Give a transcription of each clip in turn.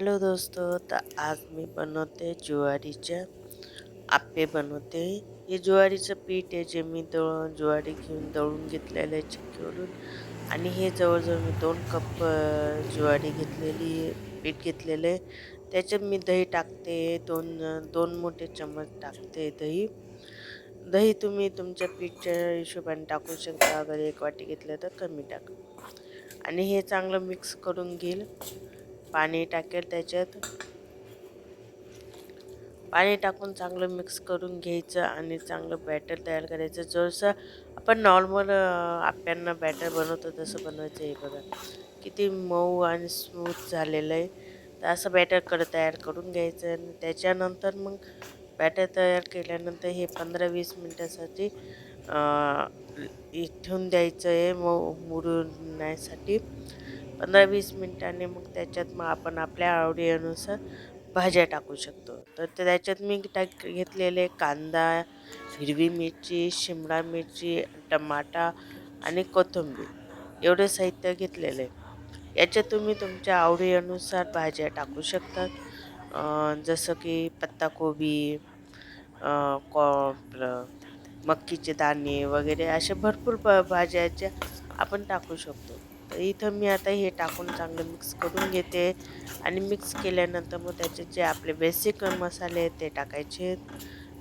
Hello दोस्तो तर आज मी बनवते ज्वारीच्या आप्पे बनवते. हे ज्वारीचं पीठ आहे जे मी दळ ज्वारी घेऊन दळून घेतलेलं आहे चिक्कीवरून. आणि हे जवळजवळ मी दोन कप ज्वारी घेतलेली पीठ घेतलेलं आहे. त्याच्यात मी दही टाकते दोन दोन मोठे चम्मच टाकते दही. दही तुम्ही तुमच्या पीठच्या हिशोबाने टाकू शकता. अगर एक वाटी घेतलं तर कमी टाका. आणि हे चांगलं मिक्स करून घेईल. पाणी टाकेल त्याच्यात. पाणी टाकून चांगलं मिक्स करून घ्यायचं आणि चांगलं बॅटर तयार करायचं. जसं आपण नॉर्मल आप्यांना बॅटर बनवतो तसं बनवायचं हे बघा. किती मऊ आणि स्मूथ झालेलं आहे. तर असं बॅटर कर तयार करून घ्यायचं आणि त्याच्यानंतर मग बॅटर तयार केल्यानंतर हे पंधरा वीस मिनटासाठी ठेवून द्यायचं आहे. मऊ मुरण्यासाठी. पंधरा वीस मिनटांनी मग त्याच्यात मग आपण आपल्या आवडीनुसार भाज्या टाकू शकतो. तर ते त्याच्यात मी टाक घेतलेले कांदा हिरवी मिरची शिमला मिरची टमाटा आणि कोथिंबीर एवढे साहित्य घेतलेले. याच्यात तुम्ही तुमच्या आवडीनुसार भाज्या टाकू शकतात जसं की पत्ताकोबी कॉ मक्कीचे दाणे वगैरे अशा भरपूर भ आपण टाकू शकतो. तर इथं मी आता हे टाकून चांगलं मिक्स करून घेते. आणि मिक्स केल्यानंतर मग त्याचे जे आपले बेसिक मसाले आहेत ते टाकायचे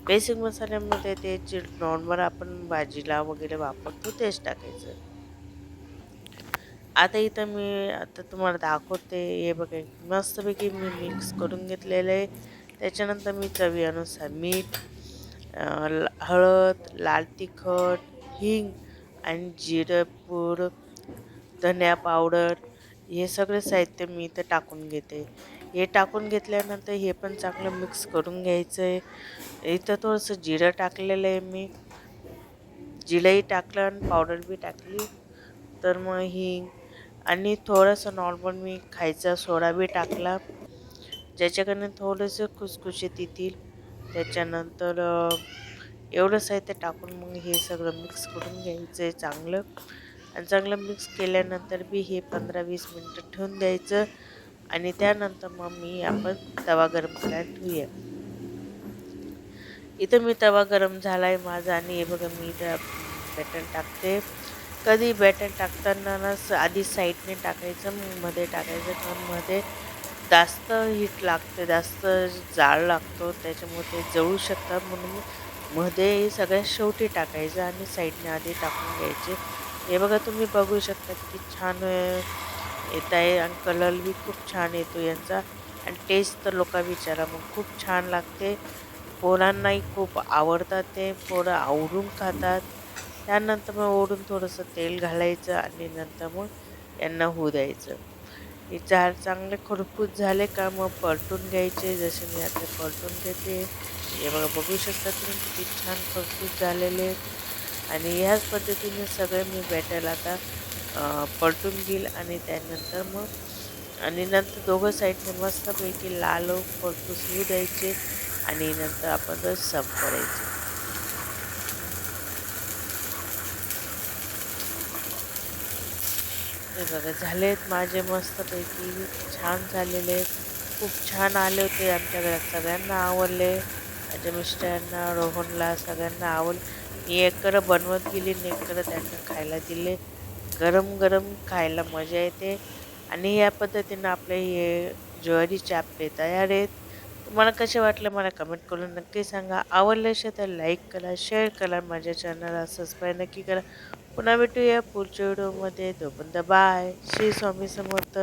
बेसिक मसाल्यामध्ये ते जे नॉर्मल आपण भाजीला वगैरे वापरतो तेच टाकायचं. आता इथं मी आता तुम्हाला दाखवते हे बघा मस्तपैकी मी मिक्स करून घेतलेलं आहे. त्याच्यानंतर मी चवीनुसार मीठ ल- हळद लाल तिखट हिंग आणि जिरं पूड धनिया पावडर हे सगळे साहित्य मी इथं टाकून घेते. हे टाकून घेतल्यानंतर हे पण चांगलं मिक्स करून घ्यायचं आहे इथं थोडंसं जिरं टाकलेलं आहे मी. जिरंही टाकलं आणि पावडर बी टाकली. तर मग हिंग आणि थोडंसं नॉर्मल मी खायचा सोडा बी टाकला. ज्याच्याकडनं थोडंसं खुसखुशीत येतील त्याच्यानंतर एवढं साहित्य टाकून मग हे सगळं मिक्स करून घ्यायचं आहे चांगलं. आणि चांगलं मिक्स केल्यानंतर बी हे पंधरा वीस मिनटं ठेवून द्यायचं. आणि त्यानंतर मग मी आपण तवा गरम करायला ठेवूया. इथं मी तवा गरम झाला आहे माझा आणि हे बघा मी इथं बॅटर टाकते. कधी बॅटर टाकताना स- आधी साईडने टाकायचं मग मध्ये टाकायचं कारण मध्ये जास्त हीट लागते जास्त जाळ लागतो. त्याच्यामुळे ते जळू शकतात. म्हणून मध्ये सगळ्यात शेवटी टाकायचं आणि साईडने आधी टाकून घ्यायचे. हे बघा तुम्ही बघू शकता किती छान येत आहे आणि कलर बी खूप छान येतो यांचा आणि टेस्ट तर लोका विचारा मग खूप छान लागते. पोरांनाही खूप आवडतात ते पोरं आवडून खातात. त्यानंतर मग ओढून थोडंसं तेल घालायचं आणि नंतर मग यांना होऊ द्यायचं. हे चार चांगले खरपूस झाले का मग परतून घ्यायचे जसे मी आता परतून घेते. हे बघा बघू शकता तुम्ही किती छान खरपूस झालेले. आहेत. आणि ह्याच पद्धतीने सगळे मी बॅटर आता अं, परतून घेईल आणि त्यानंतर मग आणि नंतर दोघं साईडने मस्तपैकी लाल खरपूस होऊ द्यायचे आणि नंतर आपण सर्व करायचे. हे बघा झालेत माझे मस्तपैकी छान झालेले आहेत. खूप छान आले होते आमच्या घरात सगळ्यांना आवडले. माझ्या मिस्टरांना रोहनला सगळ्यांना आवडले. मी बनवत गेली आणि एकरं त्यांना खायला दिले. गरम गरम खायला मजा येते. आणि या पद्धतीनं आपले हे ज्वारीचे आपले तयार आहेत. तुम्हाला कसे वाटलं मला कमेंट करून नक्की सांगा. आवडले असेल तर लाईक करा शेअर करा माझ्या चॅनलला सबस्क्राईब नक्की करा. पुन्हा भेटूया पुढच्या व्हिडिओमध्ये तोपर्यंत बाय श्री स्वामी समर्थ.